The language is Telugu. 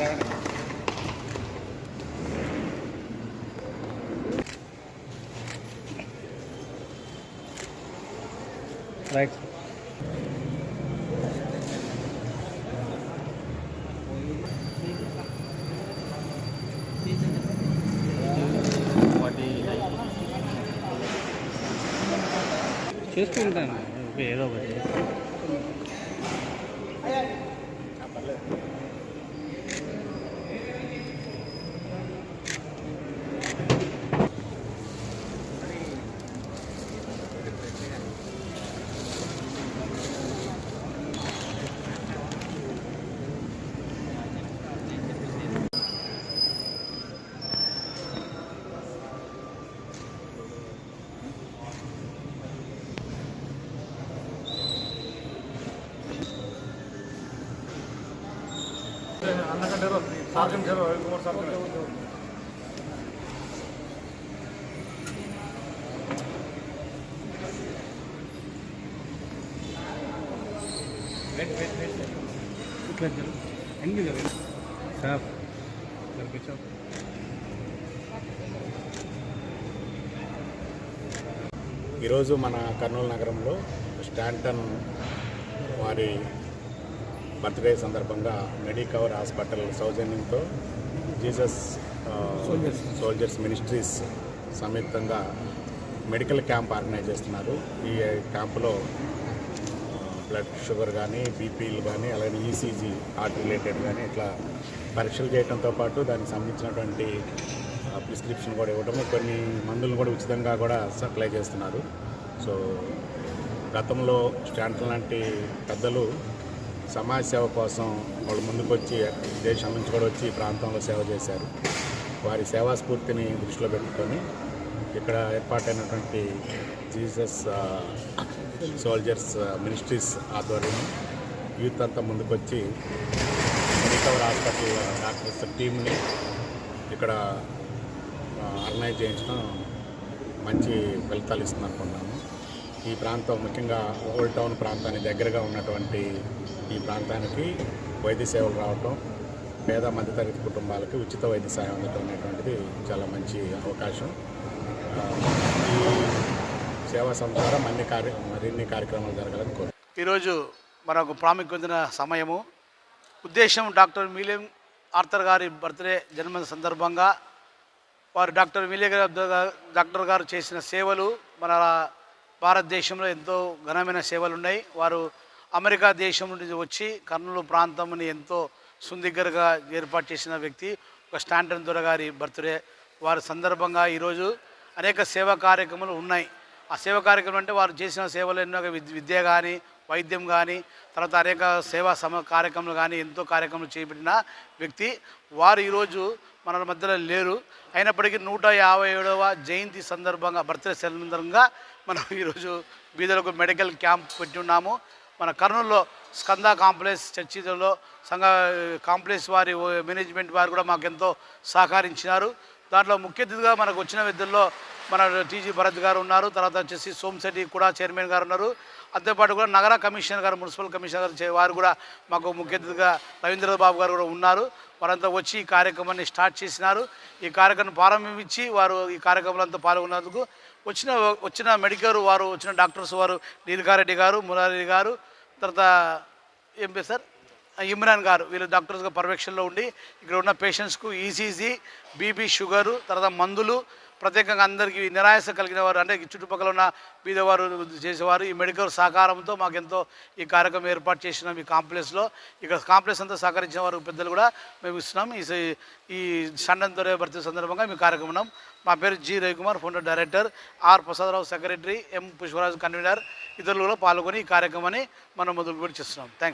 Right. చేసుకుంటాను ఏదో ఒకటి ఇట్లా జరుగు ఎంగి జరుగు సార్ జరిపించావు ఈరోజు మన కర్నూలు నగరంలో స్టాంటన్ వారి బర్త్డే సందర్భంగా మెడికవర్ హాస్పిటల్ సౌజన్యంతో జీసస్ సోల్జర్స్ మినిస్ట్రీస్ సంయుక్తంగా మెడికల్ క్యాంప్ ఆర్గనైజ్ చేస్తున్నారు. ఈ క్యాంపులో బ్లడ్ షుగర్ కానీ బీపీలు కానీ అలాగే ఈసీజీ హార్ట్ రిలేటెడ్ కానీ ఇట్లా పరీక్షలు చేయడంతో పాటు దానికి సంబంధించినటువంటి ప్రిస్క్రిప్షన్ కూడా ఇవ్వడం కొన్ని మందులు కూడా ఉచితంగా కూడా సప్లై చేస్తున్నారు. సో గతంలో స్టాంటన్ లాంటి పెద్దలు సమాజ సేవ కోసం వాళ్ళు ముందుకొచ్చి దేశం నుంచి కూడా వచ్చి ఈ ప్రాంతంలో సేవ చేశారు. వారి సేవా స్ఫూర్తిని దృష్టిలో పెట్టుకొని ఇక్కడ ఏర్పాటైనటువంటి జీసస్ సోల్జర్స్ మినిస్ట్రీస్ ఆధ్వర్యం యూత్ అంతా ముందుకొచ్చి రికవర్ హాస్పిటల్ డాక్టర్స్ టీమ్ని ఇక్కడ ఆర్గనైజ్ చేయించడం మంచి ఫలితాలు ఇస్తుంది అనుకున్నాము ఈ ప్రాంతం ముఖ్యంగా ఓల్డ్ టౌన్ ప్రాంతానికి దగ్గరగా ఉన్నటువంటి ఈ ప్రాంతానికి వైద్య సేవలు రావటం పేద మధ్యతరగతి కుటుంబాలకు ఉచిత వైద్య సహాయం అందటం అనేటువంటిది చాలా మంచి అవకాశం. ఈ సేవా సంస్థ మరిన్ని కార్య మరిన్ని కార్యక్రమాలు జరగాలని కోరు ఈరోజు మనకు ప్రాముఖ్యమైన సమయము. ఉద్దేశం డాక్టర్ మిలియం ఆర్థర్ గారి బర్త్డే జన్మదిన సందర్భంగా వారు డాక్టర్ మిలియ డాక్టర్ గారు చేసిన సేవలు మన భారతదేశంలో ఎంతో ఘనమైన సేవలు ఉన్నాయి వారు అమెరికా దేశం నుండి వచ్చి కర్నూలు ప్రాంతంని ఎంతో సుందిగ్గరగా ఏర్పాటు చేసిన వ్యక్తి ఒక స్టాంటన్ దొర గారి బర్త్డే. వారి సందర్భంగా ఈరోజు అనేక సేవా కార్యక్రమాలు ఉన్నాయి. ఆ సేవా కార్యక్రమం అంటే వారు చేసిన సేవలు ఎన్నో విద్య కానీ వైద్యం కానీ తర్వాత అనేక సేవా సమ కార్యక్రమాలు కానీ ఎంతో కార్యక్రమాలు చేపట్టిన వ్యక్తి. వారు ఈరోజు మన మధ్యలో లేరు. అయినప్పటికీ నూట యాభై ఏడవ జయంతి సందర్భంగా బర్త్డే సందర్భంగా మనం ఈరోజు బీదలకు మెడికల్ క్యాంప్ పెట్టి ఉన్నాము మన కర్నూలులో స్కంద కాంప్లెక్స్ చర్చిలో సంఘ కాంప్లెక్స్ వారి మేనేజ్మెంట్ వారు కూడా మాకు ఎంతో సహకరించినారు. దాంట్లో ముఖ్య అతిథిగా మనకు వచ్చిన వ్యక్తుల్లో మన టీజీ భరత్ గారు ఉన్నారు. తర్వాత వచ్చేసి సోమశెట్టి కూడా చైర్మన్ గారు ఉన్నారు. అంతేపాటు కూడా నగర కమిషనర్ గారు మున్సిపల్ కమిషనర్ గారు వారు కూడా మాకు ముఖ్య అతిథిగా రవీంద్ర బాబు గారు కూడా ఉన్నారు. వారంతా వచ్చి ఈ కార్యక్రమాన్ని స్టార్ట్ చేసినారు. ఈ కార్యక్రమం ప్రారంభించి వారు ఈ కార్యక్రమంలో పాల్గొన్నందుకు వచ్చిన వచ్చిన మెడికల్ వారు వచ్చిన డాక్టర్స్ వారు నీలకారెడ్డి గారు మురారి గారు తర్వాత ఏం పేరు సార్? ఇమ్రాన్ గారు వీళ్ళు డాక్టర్స్గా పర్యవేక్షణలో ఉండి ఇక్కడ ఉన్న పేషెంట్స్కు ఈసీజీ బీపీ షుగరు తర్వాత మందులు ప్రత్యేకంగా అందరికీ నిరాశ కలిగిన వారు అంటే చుట్టుపక్కల ఉన్న బీదవారు చేసేవారు ఈ మెడికల్ సహకారంతో మాకెంతో ఈ కార్యక్రమం ఏర్పాటు చేసినాం ఈ కాంప్లెక్స్లో. ఇక్కడ కాంప్లెక్స్ అంతా సహకరించిన వారు పెద్దలు కూడా మేము ఇస్తున్నాం. ఈ స- ఈ సండం దొరే భర్తీ సందర్భంగా మీ కార్యక్రమం మా పేరు G Ravikumar founder director R Prasadarao secretary M Pushparaju convener ఇతరులు కూడా పాల్గొని ఈ కార్యక్రమాన్ని మనం మొదలు చేస్తున్నాం. థ్యాంక్